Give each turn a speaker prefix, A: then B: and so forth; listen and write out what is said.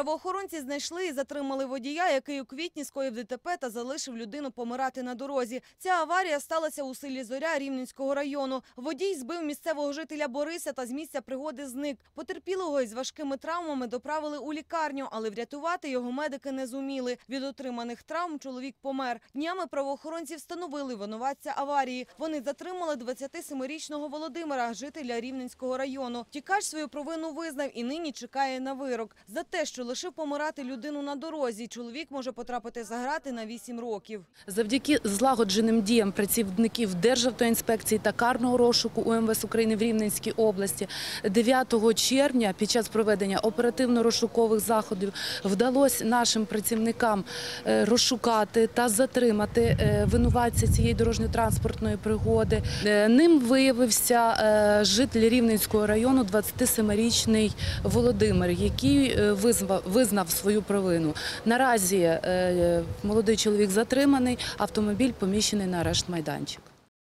A: Правоохоронці знайшли і затримали водія, який у квітні скоїв ДТП та залишив людину помирати на дорозі. Ця аварія сталася у селі Зоря Рівненського району. Водій збив місцевого жителя Бориса та з місця пригоди зник. Потерпілого із важкими травмами доправили у лікарню, але врятувати його медики не зуміли. Від отриманих травм чоловік помер. Днями правоохоронці встановили винуватця аварії. Вони затримали 27-річного Володимира, жителя Рівненського району. Тікач свою провину визнав і нині чекає на вирок. За те, що лишив помирати людину на дорозі, чоловік може потрапити за грати на 8 років.
B: Завдяки злагодженим діям працівників Державтоінспекції та карного розшуку УМВС України в Рівненській області 9 червня під час проведення оперативно-розшукових заходів вдалося нашим працівникам е, розшукати та затримати е, винуватця цієї дорожньо-транспортної пригоди. Е, Ним виявився житель Рівненського району 27-річний Володимир, який е, визнав, свою провину. Наразі е, молодий чоловік затриманий, автомобіль поміщений на арешт майданчик.